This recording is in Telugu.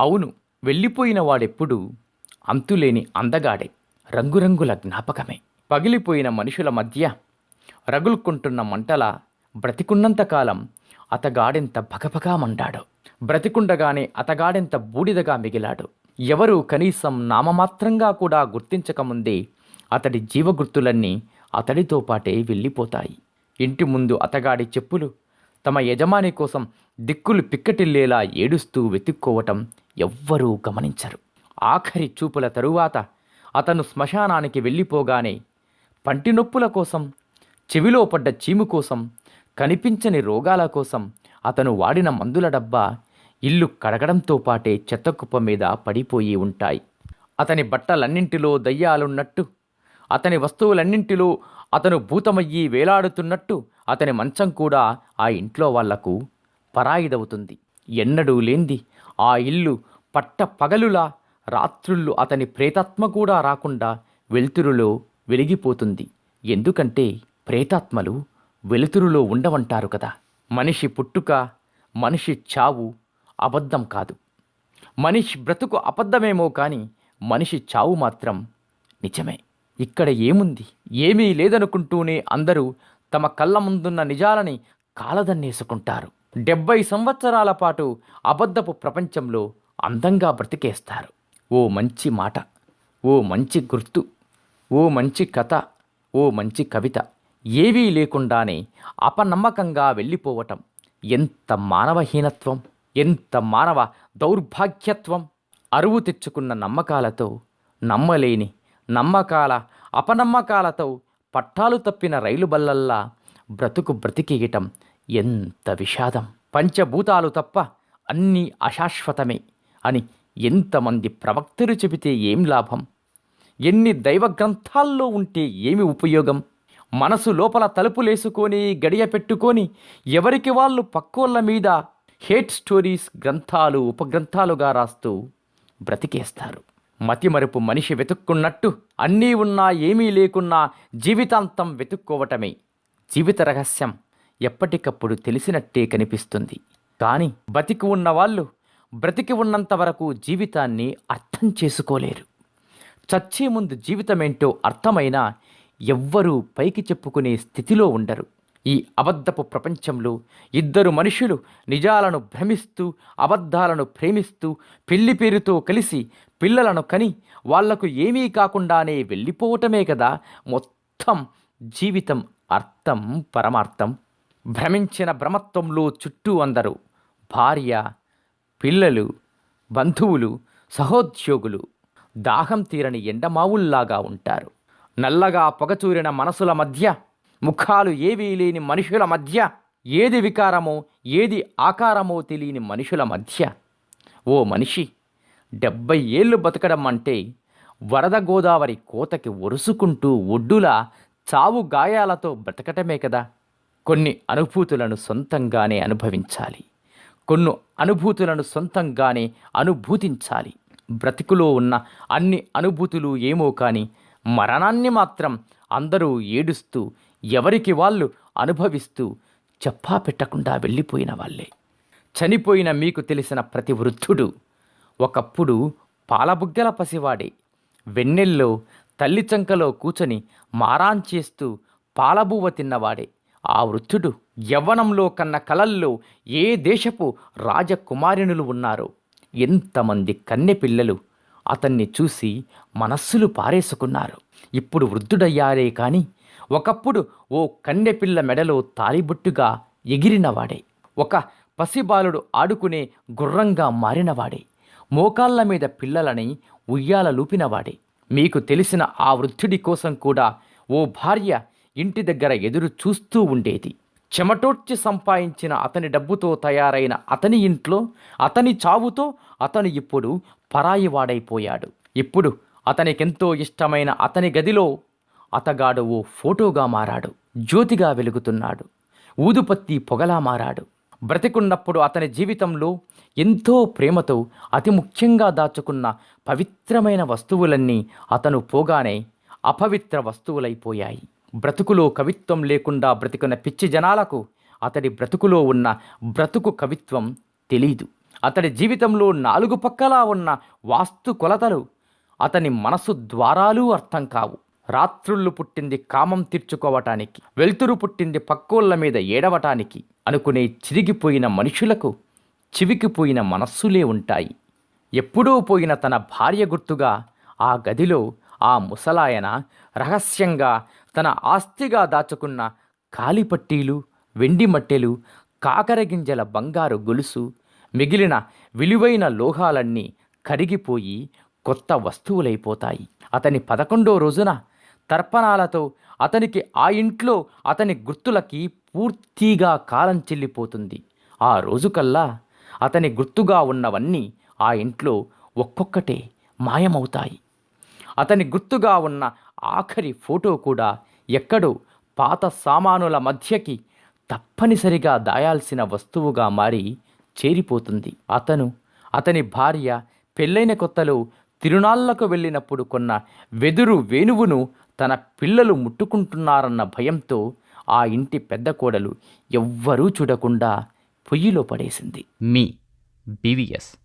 అవును వెళ్ళిపోయిన వాడెప్పుడు అంతులేని అందగాడే రంగురంగుల జ్ఞాపకమే. పగిలిపోయిన మనుషుల మధ్య రగులుకుంటున్న మంటల బ్రతికున్నంతకాలం అతగాడెంత భగభగా మండాడో. బ్రతికుండగానే అతగాడెంత బూడిదగా మిగిలాడు. ఎవరూ కనీసం నామమాత్రంగా కూడా గుర్తించకముందే అతడి జీవగుర్తులన్నీ అతడితో పాటే వెళ్ళిపోతాయి. ఇంటి ముందు అతగాడి చెప్పులు తమ యజమాని కోసం దిక్కులు పిక్కటిల్లేలా ఏడుస్తూ వెతుక్కోవటం ఎవ్వరూ గమనించరు. ఆఖరి చూపుల తరువాత అతను శ్మశానానికి వెళ్ళిపోగానే పంటి నొప్పుల కోసం చెవిలో పడ్డ చీము కోసం కనిపించని రోగాల కోసం అతను వాడిన మందుల డబ్బా ఇల్లు కడగడంతో పాటే చెత్తకుప్ప మీద పడిపోయి ఉంటాయి. అతని బట్టలన్నింటిలో దయ్యాలున్నట్టు అతని వస్తువులన్నింటిలో అతను భూతమయ్యి వేలాడుతున్నట్టు అతని మంచం కూడా ఆ ఇంట్లో వాళ్ళకు పరాయిదవుతుంది. ఎన్నడూ లేంది. ఆ ఇల్లు పట్ట పగలులా రాత్రుళ్ళు అతని ప్రేతాత్మ కూడా రాకుండా వెలుతురులో వెలిగిపోతుంది. ఎందుకంటే ప్రేతాత్మలు వెలుతురులో ఉండవంటారు కదా. మనిషి పుట్టుక మనిషి చావు అబద్ధం కాదు. మనిషి బ్రతుకు అబద్ధమేమో కానీ మనిషి చావు మాత్రం నిజమే. ఇక్కడ ఏముంది? ఏమీ లేదనుకుంటూనే అందరూ తమ కళ్ళ ముందున్న నిజాలని కాలదన్నేసుకుంటారు. డెబ్బై సంవత్సరాల పాటు అబద్ధపు ప్రపంచంలో అందంగా బ్రతికేస్తారు. ఓ మంచి మాట ఓ మంచి గుర్తు ఓ మంచి కథ ఓ మంచి కవిత ఏవీ లేకుండానే అపనమ్మకంగా వెళ్ళిపోవటం ఎంత మానవహీనత్వం ఎంత మానవ దౌర్భాగ్యత్వం! అరువు తెచ్చుకున్న నమ్మకాలతో నమ్మలేని నమ్మకాల అపనమ్మకాలతో పట్టాలు తప్పిన రైలు బల్లల్లా బ్రతుకు బ్రతికేయటం ఎంత విషాదం. పంచభూతాలు తప్ప అన్నీ అశాశ్వతమే అని ఎంతమంది ప్రవక్తలు చెబితే ఏం లాభం? ఎన్ని దైవ గ్రంథాల్లో ఉంటే ఏమి ఉపయోగం? మనసు లోపల తలుపులేసుకొని గడియ పెట్టుకొని ఎవరికి వాళ్ళు పక్కోళ్ళ మీద హేట్ స్టోరీస్ గ్రంథాలు ఉపగ్రంథాలుగా రాస్తూ బ్రతికేస్తారు. మతిమరుపు మనిషి వెతుక్కున్నట్టు అన్నీ ఉన్నా ఏమీ లేకున్నా జీవితాంతం వెతుక్కోవటమే. జీవిత రహస్యం. ఎప్పటికప్పుడు తెలిసినట్టే కనిపిస్తుంది. కానీ బతికి ఉన్న వాళ్ళు బ్రతికి ఉన్నంత వరకు జీవితాన్ని అర్థం చేసుకోలేరు. చచ్చే ముందు జీవితమేంటో అర్థమైనా ఎవ్వరూ పైకి చెప్పుకునే స్థితిలో ఉండరు. ఈ అబద్ధపు ప్రపంచంలో ఇద్దరు మనుషులు నిజాలను భ్రమిస్తూ అబద్ధాలను ప్రేమిస్తూ పెళ్ళి పేరుతో కలిసి పిల్లలను కని వాళ్ళకు ఏమీ కాకుండానే వెళ్ళిపోవటమే కదా మొత్తం జీవితం అర్థం పరమార్థం. భ్రమించిన భ్రమత్వంలో చుట్టూ అందరూ భార్య పిల్లలు బంధువులు సహోద్యోగులు దాహం తీరని ఎండమావుల్లాగా ఉంటారు. నల్లగా పొగచూరిన మనసుల మధ్య ముఖాలు ఏవీ లేని మనుషుల మధ్య ఏది వికారమో ఏది ఆకారమో తెలియని మనుషుల మధ్య. ఓ మనిషి డెబ్బై ఏళ్ళు బతకడం అంటే వరద గోదావరి కోతకి ఒరుసుకుంటూ ఒడ్డులా చావు గాయాలతో బ్రతకటమే కదా. కొన్ని అనుభూతులను సొంతంగానే అనుభవించాలి. కొన్ని అనుభూతులను సొంతంగానే అనుభూతించాలి. బ్రతికులో ఉన్న అన్ని అనుభూతులు ఏమో కానీ మరణాన్ని మాత్రం అందరూ ఏడుస్తూ ఎవరికి వాళ్ళు అనుభవిస్తూ చెప్పా పెట్టకుండా వెళ్ళిపోయిన వాళ్ళే. చనిపోయిన మీకు తెలిసిన ప్రతి వృద్ధుడు ఒకప్పుడు పాలబుగ్గల పసివాడే. వెన్నెల్లో తల్లి చంకలో కూచని మారాన్ చేస్తూ పాలబువ్వ తిన్నవాడే. ఆ వృద్ధుడు యవ్వనంలో కన్న కలల్లో ఏ దేశపు రాజకుమారినులు ఉన్నారో? ఎంతమంది కన్నె పిల్లలు అతన్ని చూసి మనస్సులు పారేసుకున్నారు. ఇప్పుడు వృద్ధుడయ్యారే కాని ఒకప్పుడు ఓ కన్నెపిల్ల మెడలో తాలిబొట్టుగా ఎగిరినవాడే. ఒక పసిబాలుడు ఆడుకునే గుర్రంగా మారినవాడే. మోకాళ్ళ మీద పిల్లలని ఉయ్యాల లూపినవాడే. మీకు తెలిసిన ఆ వృద్ధుడి కోసం కూడా ఓ భార్య ఇంటి దగ్గర ఎదురు చూస్తూ ఉండేది. చెమటోడ్చి సంపాదించిన అతని డబ్బుతో తయారైన అతని ఇంట్లో అతని చావుతో అతను ఇప్పుడు పరాయివాడైపోయాడు. ఇప్పుడు అతనికెంతో ఇష్టమైన అతని గదిలో అతగాడు ఓ ఫోటోగా మారాడు. జ్యోతిగా వెలుగుతున్నాడు. ఊదుపత్తి పొగలా మారాడు. బ్రతికున్నప్పుడు అతని జీవితంలో ఎంతో ప్రేమతో అతి ముఖ్యంగా దాచుకున్న పవిత్రమైన వస్తువులన్నీ అతను పోగానే అపవిత్ర వస్తువులైపోయాయి. బ్రతుకులో కవిత్వం లేకుండా బ్రతికున్న పిచ్చి జనాలకు అతడి బ్రతుకులో ఉన్న బ్రతుకు కవిత్వం తెలీదు. అతడి జీవితంలో నాలుగు పక్కలా ఉన్న వాస్తు కొలతలు అతని మనసు ద్వారాలు అర్థం కావు. రాత్రుళ్ళు పుట్టింది కామం తీర్చుకోవటానికి వెలుతురు పుట్టింది పక్కోళ్ళ మీద ఏడవటానికి అనుకునే చిరిగిపోయిన మనుషులకు చివికిపోయిన మనస్సులే ఉంటాయి. ఎప్పుడూ పోయిన తన భార్య గుర్తుగా ఆ గదిలో ఆ ముసలాయన రహస్యంగా తన ఆస్తిగా దాచుకున్న కాలిపట్టీలు వెండి మట్టెలు కాకరగింజల బంగారు గొలుసు మిగిలిన విలువైన లోహాలన్నీ కరిగిపోయి కొత్త వస్తువులైపోతాయి. అతని పదకొండో రోజున తర్పణాలతో అతనికి ఆ ఇంట్లో అతని గుర్తులకి పూర్తిగా కాలం చెల్లిపోతుంది. ఆ రోజుకల్లా అతని గుర్తుగా ఉన్నవన్నీ ఆ ఇంట్లో ఒక్కొక్కటే మాయమవుతాయి. అతని గుర్తుగా ఉన్న ఆఖరి ఫోటో కూడా ఎక్కడో పాత సామానుల మధ్యకి తప్పనిసరిగా దాయాల్సిన వస్తువుగా మారి చేరిపోతుంది. అతను అతని భార్య పెళ్ళైన కొత్తలో తిరునాళ్ళకు వెళ్ళినప్పుడు కొన్న వెదురు వేణువును తన పిల్లలు ముట్టుకుంటున్నారన్న భయంతో ఆ ఇంటి పెద్ద కోడలు ఎవ్వరూ చూడకుండా పొయ్యిలో పడేసింది. మీ బీవీఎస్